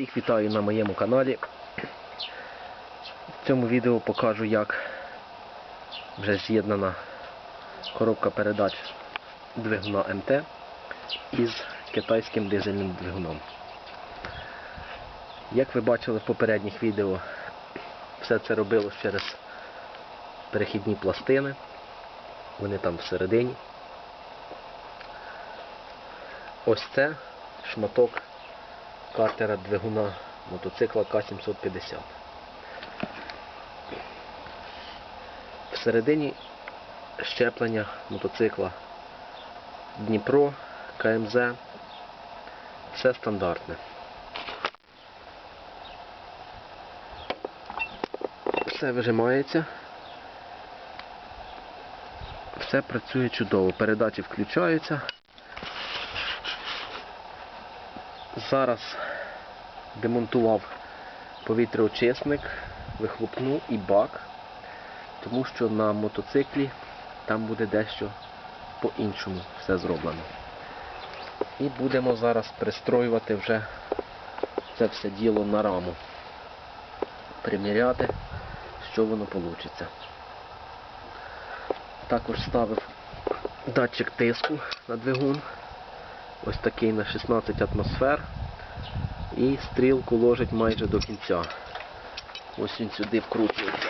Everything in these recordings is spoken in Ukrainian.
Всіх вітаю на моєму каналі. В цьому відео покажу, як вже з'єднана коробка передач двигуна МТ із китайським дизельним двигуном. Як ви бачили в попередніх відео, все це робилось через перехідні пластини. Вони там всередині. Ось це шматок картера двигуна мотоцикла К-750. Всередині щеплення мотоцикла Дніпро, КМЗ. Все стандартне. Все вижимається. Все працює чудово. Передачі включаються. Зараз демонтував повітряочисник, вихлопну і бак, тому що на мотоциклі там буде дещо по-іншому все зроблено. І будемо зараз пристроювати вже це все діло на раму. Приміряти, що воно вийде. Також ставив датчик тиску на двигун. Ось такий на 16 атмосфер. І стрілку ложить майже до кінця. Ось він сюди вкручується.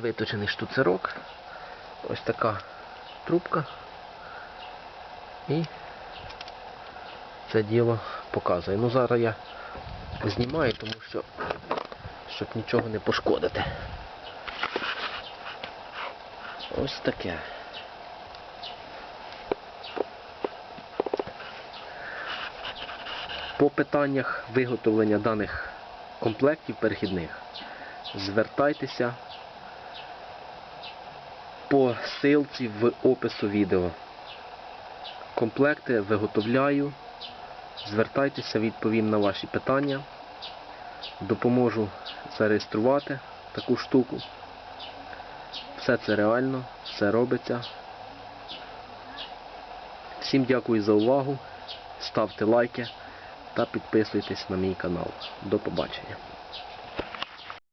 Виточений штуцерок. Ось така трубка. І це діло показує. Ну зараз я знімаю, тому що щоб нічого не пошкодити. Ось таке. По питаннях виготовлення даних комплектів перехідних звертайтеся по ссылці в опису відео. Комплекти виготовляю. Звертайтеся, відповім на ваші питання. Допоможу зареєструвати таку штуку. Все це реально, все робиться. Всім дякую за увагу. Ставте лайки та підписуйтесь на мій канал. До побачення.